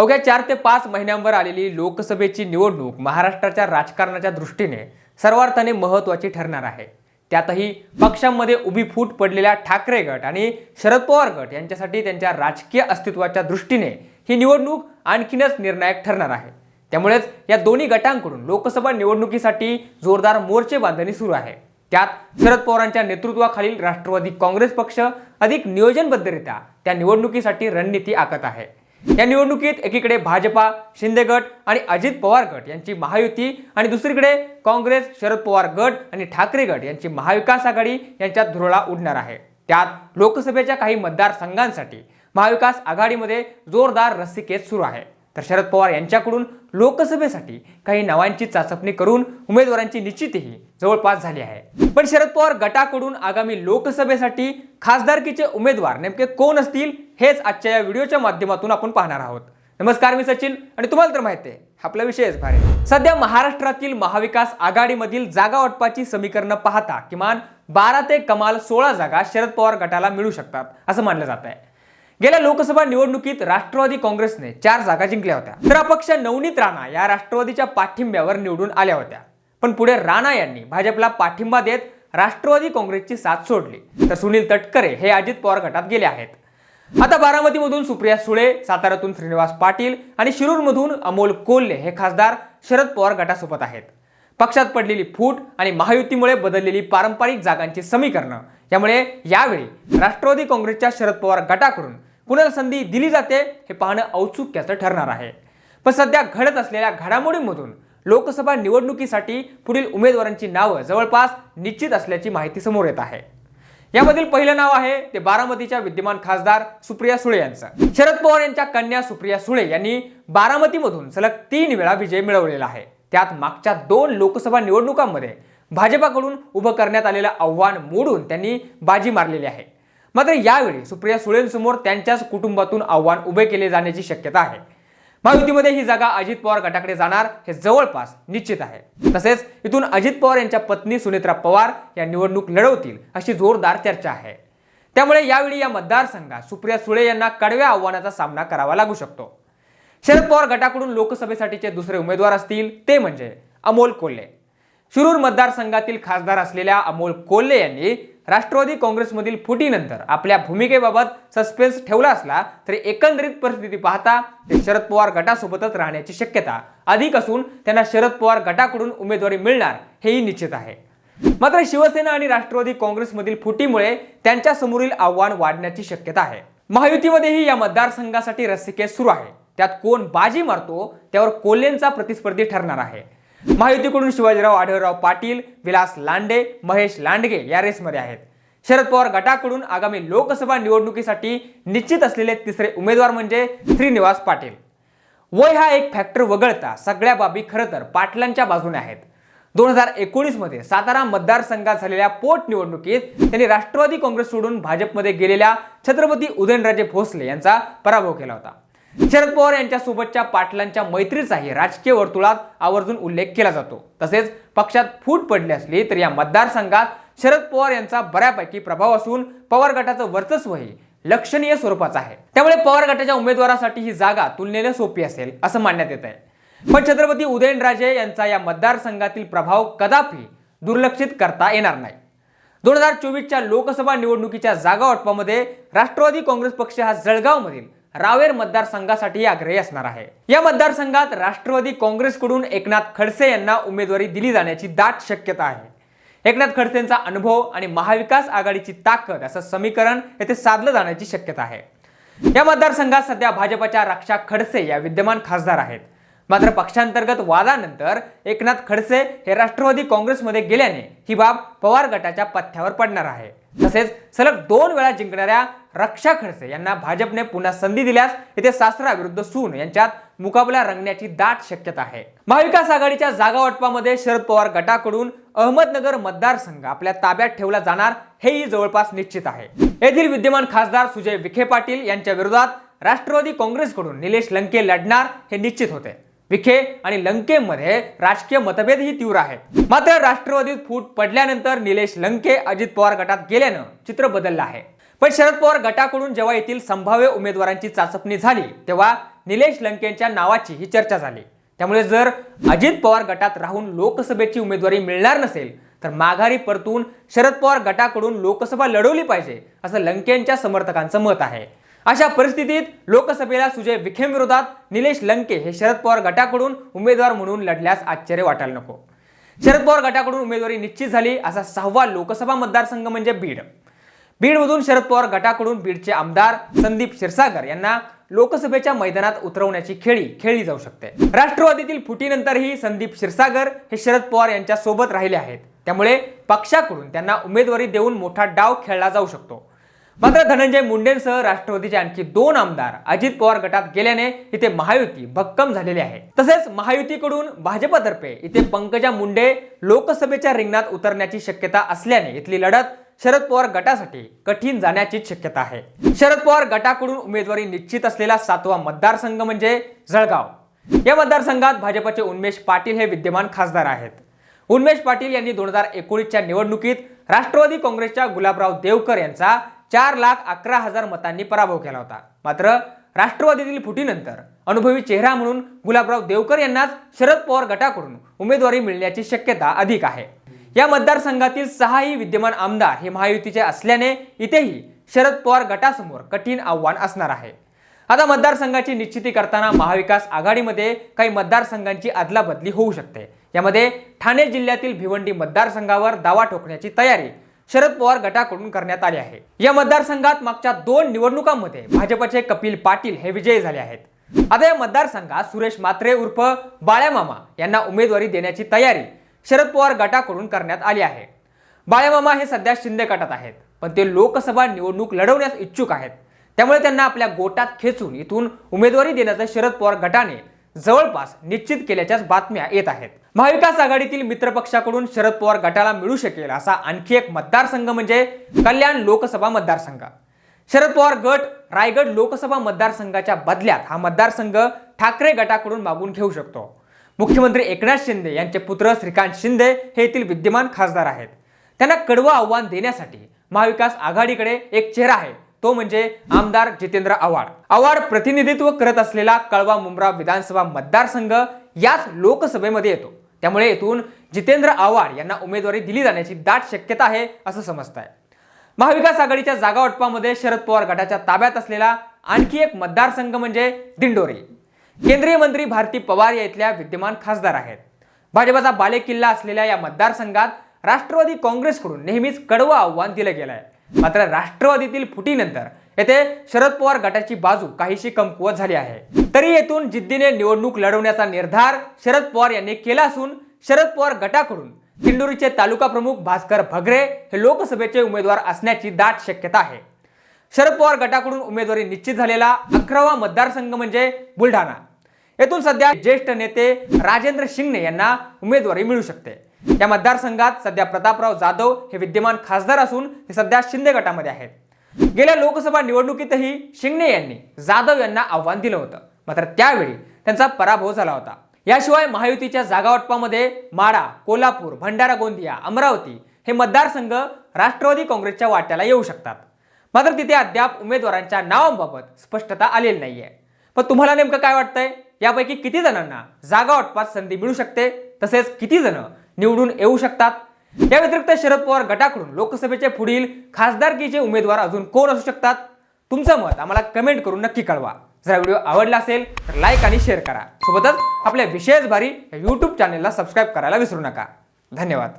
अवघ्या चार ते पाच महिन्यांवर आलेली लोकसभेची निवडणूक महाराष्ट्राच्या राजकारणाच्या दृष्टीने सर्वार्थाने महत्त्वाची ठरणार आहे. त्यातही पक्षांमध्ये उभी फूट पडलेल्या ठाकरे गट आणि शरद पवार गट यांच्यासाठी त्यांच्या राजकीय अस्तित्वाच्या दृष्टीने ही निवडणूक आणखीनच निर्णायक ठरणार आहे. त्यामुळेच या दोन्ही गटांकडून लोकसभा निवडणुकीसाठी जोरदार मोर्चे बांधणी सुरू आहे. त्यात शरद पवारांच्या नेतृत्वाखालील राष्ट्रवादी काँग्रेस पक्ष अधिक नियोजनबद्धरित्या त्या निवडणुकीसाठी रणनीती आखत आहे. या निवडणुकीत एकीकडे भाजपा शिंदे गट आणि अजित पवार गट यांची महायुती आणि दुसरीकडे काँग्रेस शरद पवार गट आणि ठाकरे गट यांची महाविकास आघाडी यांच्यात धुरळा उडणार आहे. त्यात लोकसभेच्या काही मतदारसंघांसाठी महाविकास आघाडीमध्ये जोरदार रस्सीकेस सुरू आहे. तर शरद पवार यांच्याकडून लोकसभेसाठी काही नावांची चाचपणी करून उमेदवारांची निश्चितही जवळपास झाली आहे. पण शरद पवार गटाकडून आगामी लोकसभेसाठी खासदारकीचे उमेदवार नेमके कोण असतील हेच आजच्या या व्हिडिओच्या माध्यमातून आपण पाहणार आहोत. नमस्कार मी सचिन आणि तुम्हाला तर माहिती आहे आपला विषयच भारी. सध्या महाराष्ट्रातील महाविकास आघाडीमधील जागा वाटपाची समीकरणं पाहता किमान बारा ते कमाल सोळा जागा शरद पवार गटाला मिळू शकतात असं मानलं जात आहे गेल्या लोकसभा निवडणुकीत राष्ट्रवादी काँग्रेसने चार जागा जिंकल्या होत्या. तर अपक्ष नवनीत राणा या राष्ट्रवादीच्या पाठिंब्यावर निवडून आल्या होत्या. पण पुढे राणा यांनी भाजपला पाठिंबा देत राष्ट्रवादी काँग्रेसची साथ सोडली. तर सुनील तटकरे हे अजित पवार गटात गेले आहेत. आता बारामतीमधून सुप्रिया सुळे साताऱ्यातून श्रीनिवास पाटील आणि शिरूरमधून अमोल कोल्हे हे खासदार शरद पवार गटासोबत आहेत. पक्षात पडलेली फूट आणि महायुतीमुळे बदललेली पारंपरिक जागांची समीकरणं यामुळे यावेळी राष्ट्रवादी काँग्रेसच्या शरद पवार गटाकडून कुणाला संधी दिली जाते हे पाहणं औत्सुक्याचं ठरणार आहे. पण सध्या घडत असलेल्या घडामोडींमधून लोकसभा निवडणुकीसाठी पुढील उमेदवारांची नावं जवळपास निश्चित असल्याची माहिती समोर येत आहे. यामधील पहिलं नाव आहे ते बारामतीच्या विद्यमान खासदार सुप्रिया सुळे यांचं. शरद पवार यांच्या कन्या सुप्रिया सुळे यांनी बारामतीमधून सलग तीन वेळा विजय मिळवलेला आहे. त्यात मागच्या दोन लोकसभा निवडणुकांमध्ये भाजपाकडून उभं करण्यात आलेलं आव्हान मोडून त्यांनी बाजी मारलेली आहे. मात्र यावेळी सुप्रिया सुळेंसमोर त्यांच्याच कुटुंबातून आव्हान उभे केले जाण्याची शक्यता आहे. महायुतीमध्ये ही जागा अजित पवार गटाकडे जाणार हे जवळपास निश्चित आहे. तसेच इथून अजित पवार यांच्या पत्नी सुनेत्रा पवार या निवडणूक लढवतील अशी जोरदार चर्चा आहे. त्यामुळे यावेळी या मतदारसंघात सुप्रिया सुळे यांना कडव्या आव्हानाचा सामना करावा लागू शकतो. शरद पवार गटाकडून लोकसभेसाठीचे दुसरे उमेदवार असतील ते म्हणजे अमोल कोल्हे. शिरूर मतदारसंघातील खासदार असलेल्या अमोल कोल्हे यांनी राष्ट्रवादी काँग्रेसमधील फुटीनंतर आपल्या भूमिकेबाबत सस्पेन्स ठेवला असला तरी एकंदरीत परिस्थिती पाहता ते शरद पवार गटासोबतच राहण्याची शक्यता अधिक असून त्यांना शरद पवार गटाकडून उमेदवारी मिळणार हेही निश्चित आहे. मात्र शिवसेना आणि राष्ट्रवादी काँग्रेसमधील फुटीमुळे त्यांच्या समोरील आव्हान वाढण्याची शक्यता आहे. महायुतीमध्येही या मतदारसंघासाठी रस्सीकेस सुरू आहे. त्यात कोण बाजी मारतो त्यावर कोल्हेंचा प्रतिस्पर्धी ठरणार आहे. महायुतीकडून शिवाजीराव आढळराव पाटील विलास लांडे महेश लांडगे या रेसमध्ये आहेत. शरद पवार गटाकडून आगामी लोकसभा निवडणुकीसाठी निश्चित असलेले तिसरे उमेदवार म्हणजे श्रीनिवास पाटील. वय हा एक फॅक्टर वगळता सगळ्या बाबी खरं तर पाटलांच्या बाजूने आहेत. दोन हजार एकोणीसमध्ये सातारा मतदारसंघात झालेल्या पोटनिवडणुकीत त्यांनी राष्ट्रवादी काँग्रेस सोडून भाजपमध्ये गेलेल्या छत्रपती उदयनराजे भोसले यांचा पराभव केला होता. शरद पवार यांच्यासोबतच्या पाटलांच्या मैत्रीचाही राजकीय वर्तुळात आवर्जून उल्लेख केला जातो. तसेच पक्षात फूट पडली असली तर या मतदारसंघात शरद पवार यांचा बऱ्यापैकी प्रभाव असून पवार गटाचं वर्चस्वही लक्षणीय स्वरूपाचं आहे. त्यामुळे पवार गटाच्या उमेदवारासाठी ही जागा तुलनेने सोपी असेल असं मानण्यात येत आहे पण छत्रपती उदयनराजे यांचा या मतदारसंघातील प्रभाव कदापि दुर्लक्षित करता येणार नाही. दोन हजार चोवीसच्या लोकसभा निवडणुकीच्या जागा वाटपामध्ये राष्ट्रवादी काँग्रेस पक्ष हा जळगावमधील रावेर मतदारसंघासाठी आग्रही असणार आहे. या मतदारसंघात राष्ट्रवादी काँग्रेसकडून एकनाथ खडसे यांना उमेदवारी दिली जाण्याची दाट शक्यता आहे. एकनाथ खडसेंचा अनुभव आणि महाविकास आघाडीची ताकद असं समीकरण येथे साधलं जाण्याची शक्यता आहे. या मतदारसंघात सध्या भाजपच्या रक्षा खडसे या विद्यमान खासदार आहेत. मात्र पक्षांतर्गत वादानंतर एकनाथ खडसे हे राष्ट्रवादी काँग्रेसमध्ये गेल्याने ही बाब पवार गटाच्या पथ्यावर पडणार आहे. तसेच सलग दोन वेळा जिंकणाऱ्या रक्षा खडसे यांना भाजपने पुन्हा संधी दिल्यास येथे सासरा विरुद्ध सून यांच्यात मुकाबला रंगण्याची दाट शक्यता आहे. महाविकास आघाडीच्या जागा वाटपामध्ये शरद पवार गटाकडून अहमदनगर मतदारसंघ आपल्या ताब्यात ठेवला जाणार हेही जवळपास निश्चित आहे. येथील विद्यमान खासदार सुजय विखे पाटील यांच्या विरोधात राष्ट्रवादी काँग्रेसकडून निलेश लंके लढणार हे निश्चित होते. विखे आणि लंकेमध्ये राजकीय मतभेदही तीव्र आहे. मात्र राष्ट्रवादीत फूट पडल्यानंतर निलेश लंके अजित पवार गटात गेल्यानं चित्र बदललं आहे. पण शरद पवार गटाकडून जेव्हा येथील संभाव्य उमेदवारांची चाचपणी झाली तेव्हा निलेश लंकेंच्या नावाची ही चर्चा झाली. त्यामुळे जर अजित पवार गटात राहून लोकसभेची उमेदवारी मिळणार नसेल तर माघारी परतून शरद पवार गटाकडून लोकसभा लढवली पाहिजे असं लंकेंच्या समर्थकांचं मत आहे. अशा परिस्थितीत लोकसभेला सुजय विखेंविरोधात निलेश लंके हे शरद पवार गटाकडून उमेदवार म्हणून लढल्यास आश्चर्य वाटायला नको. शरद पवार गटाकडून उमेदवारी निश्चित झाली असा सहावा लोकसभा मतदारसंघ म्हणजे बीड. बीडमधून शरद पवार गटाकडून बीडचे आमदार संदीप क्षीरसागर यांना लोकसभेच्या मैदानात उतरवण्याची खेळी खेळली जाऊ शकते. राष्ट्रवादीतील फुटीनंतरही संदीप क्षीरसागर हे शरद पवार यांच्या सोबत राहिले आहेत. त्यामुळे पक्षाकडून त्यांना उमेदवारी देऊन मोठा डाव खेळला जाऊ शकतो. मात्र धनंजय मुंडेंसह राष्ट्रवादीचे आणखी दोन आमदार अजित पवार गटात गेल्याने इथे महायुती भक्कम झालेली आहे. तसेच महायुतीकडून भाजपतर्फे इथे पंकजा मुंडे लोकसभेच्या रिंगणात उतरण्याची शक्यता असल्याने इथली लढत शरद पवार गटासाठी कठीण जाण्याचीच शक्यता आहे. शरद पवार गटाकडून उमेदवारी निश्चित असलेला सातवा मतदारसंघ म्हणजे जळगाव. या मतदारसंघात भाजपचे उन्मेष पाटील हे विद्यमान खासदार आहेत. उन्मेष पाटील यांनी दोन हजार एकोणीसच्या निवडणुकीत राष्ट्रवादी काँग्रेसच्या गुलाबराव देवकर यांचा चार लाख अकरा हजार मतांनी पराभव केला होता. मात्र राष्ट्रवादीतील फुटीनंतर अनुभवी चेहरा म्हणून गुलाबराव देवकर यांनाच शरद पवार गटाकडून उमेदवारी मिळण्याची शक्यता अधिक आहे. या मतदारसंघातील सहाही विद्यमान आमदार हे महायुतीचे असल्याने इथेही शरद पवार गटासमोर कठीण आव्हान असणार आहे. आता मतदारसंघाची निश्चिती करताना महाविकास आघाडीमध्ये काही मतदारसंघांची अदलाबदली होऊ शकते. यामध्ये ठाणे जिल्ह्यातील भिवंडी मतदारसंघावर दावा ठोकण्याची तयारी शरद पवार गटाकडून करण्यात आले आहे. या मतदारसंघात मागच्या दोन निवडणुकांमध्ये भाजपचे कपिल पाटील हे विजयी झाले आहेत. आता या मतदारसंघात सुरेश मात्रे उर्फ बाळ्यामामा यांना उमेदवारी देण्याची तयारी शरद पवार गटाकडून करण्यात आली आहे. बाळ्यामामा हे सध्या शिंदे गटात आहेत पण ते लोकसभा निवडणूक लढवण्यास इच्छुक आहेत. त्यामुळे त्यांना आपल्या गोटात खेचून इथून उमेदवारी देण्याचं शरद पवार गटाने जवळपास निश्चित केल्याच्याच बातम्या येत आहेत. महाविकास आघाडीतील मित्रपक्षाकडून शरद पवार गटाला मिळू शकेल असा आणखी एक मतदारसंघ म्हणजे कल्याण लोकसभा मतदारसंघ. शरद पवार गट रायगड लोकसभा मतदारसंघाच्या बदल्यात हा मतदारसंघ ठाकरे गटाकडून मागून घेऊ शकतो. मुख्यमंत्री एकनाथ शिंदे यांचे पुत्र श्रीकांत शिंदे हे येथील विद्यमान खासदार आहेत. त्यांना कडवं आव्हान देण्यासाठी महाविकास आघाडीकडे एक चेहरा आहे. तो म्हणजे आमदार जितेंद्र आव्हाड. आव्हाड प्रतिनिधित्व करत असलेला कळवा मुंब्रा विधानसभा मतदारसंघ याच लोकसभेमध्ये येतो. त्यामुळे येथून जितेंद्र आव्हाड यांना उमेदवारी दिली जाण्याची दाट शक्यता आहे असं समजत आहे महाविकास आघाडीच्या जागा वाटपामध्ये शरद पवार गटाच्या ताब्यात असलेला आणखी एक मतदारसंघ म्हणजे दिंडोरी. केंद्रीय मंत्री भारती पवार या इथल्या विद्यमान खासदार आहेत. भाजपाचा बालेकिल्ला असलेल्या या मतदारसंघात राष्ट्रवादी काँग्रेसकडून नेहमीच कडवं आव्हान दिलं गेलं आहे मात्र राष्ट्रवादीतील फुटीनंतर येथे शरद पवार गटाची बाजू काहीशी कमकुवत झाली आहे. तरी येथून जिद्दीने निवडणूक लढवण्याचा निर्धार शरद पवार यांनी केला असून शरद पवार गटाकडून दिंडोरीचे तालुका प्रमुख भास्कर भगरे हे लोकसभेचे उमेदवार असण्याची दाट शक्यता आहे. शरद पवार गटाकडून उमेदवारी निश्चित झालेला अकरावा मतदारसंघ म्हणजे बुलढाणा. येथून सध्या ज्येष्ठ नेते राजेंद्र शिंगणे यांना उमेदवारी मिळू शकते. या मतदारसंघात सध्या प्रतापराव जाधव हे विद्यमान खासदार असून ते सध्या शिंदे गटामध्ये आहेत. गेल्या लोकसभा निवडणुकीतही शिंगणे यांनी जाधव यांना आव्हान दिलं होतं. मात्र त्यावेळी त्यांचा पराभव झाला होता. याशिवाय महायुतीच्या जागावाटपामध्ये माडा कोल्हापूर भंडारा गोंदिया अमरावती हे मतदारसंघ राष्ट्रवादी काँग्रेसच्या वाट्याला येऊ शकतात. मात्र तिथे अद्याप उमेदवारांच्या नावांबाबत स्पष्टता आलेली नाहीये. पण तुम्हाला नेमकं काय वाटतंय? यापैकी किती जणांना जागा वाटपात संधी मिळू शकते? तसेच किती जण निवडून येऊ शकतात. या व्यतिरिक्त शरद पवार गटाकडून लोकसभेचे पुढील खासदारकीचे उमेदवार अजून कोण असू शकतात? तुमचं मत आम्हाला कमेंट करून नक्की कळवा. जर व्हिडिओ आवडला असेल तर लाईक आणि शेअर करा. सोबतच आपल्या विशेष भारी या यूट्यूब चॅनेलला सबस्क्राईब करायला विसरू नका. धन्यवाद.